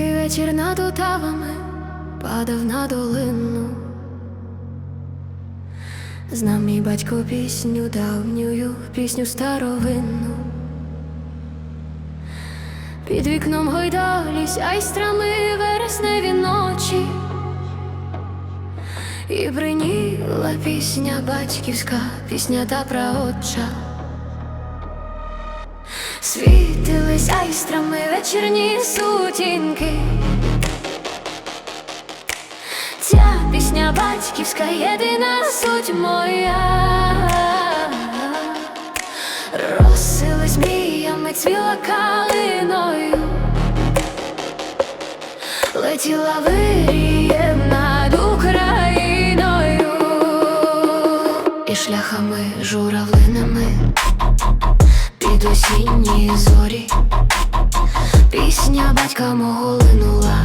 вечір над отавами падав на долину. Знав мій батько пісню давнюю, пісню старовинну. Під вікном гойдались айстрами вересневі ночі. І бриніла пісня батьківська, пісня та праотча. Світились айстрами вечірні сутінки. Ця пісня батьківська, єдина суть моя. Розсились мріями, цвіла калиною, летіла вирієм над Україною і шляхами журавлинами під осінні зорі. Пісня батька мого линула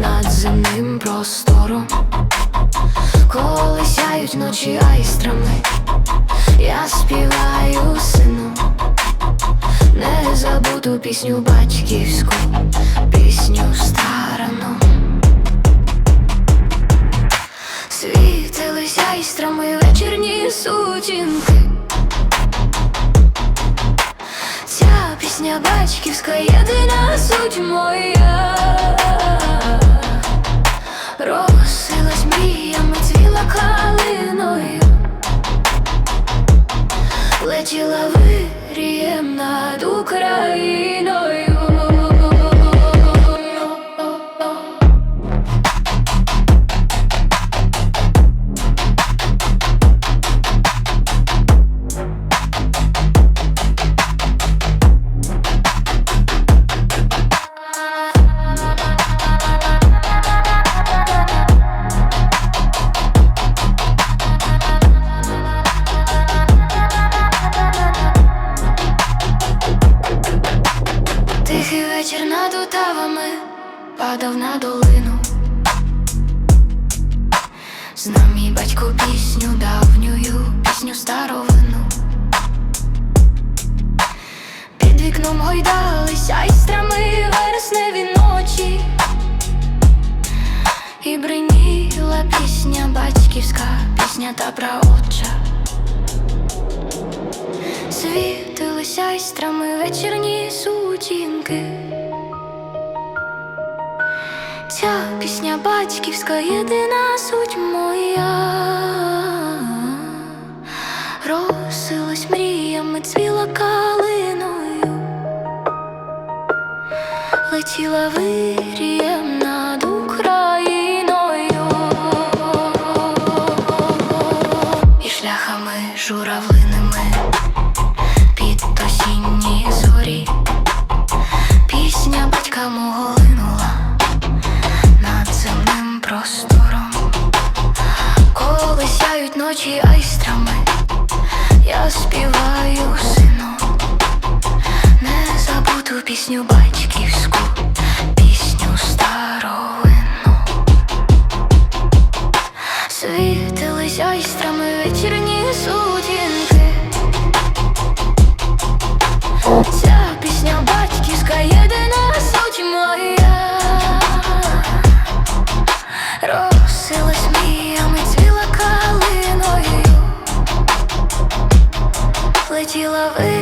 над земним простором, коли сяють ночі айстрами, я співаю сину, не забуду пісню батьківську, пісню старану. Батьківська, єдина суть моя. Розсилась мріями, цвіла калиною, летіла вирієм над Україною. Тихий вечір над утавами падав на долину. Знав мій батько пісню давнюю, пісню старовину. Під вікном гойдались айстрами вересневі ночі. І бриніла пісня батьківська, пісня та праотча. Світились айстрами вечірні Ця пісня батьківська, єдина суть моя. Розсилась мріями, цвіла калиною, летіла вирієм ночі айстрами, я співаю сину, не забуду пісню батьківську, пісню старовину. Світились айстрами вечірні сутінки. Калиною, летіла вирієм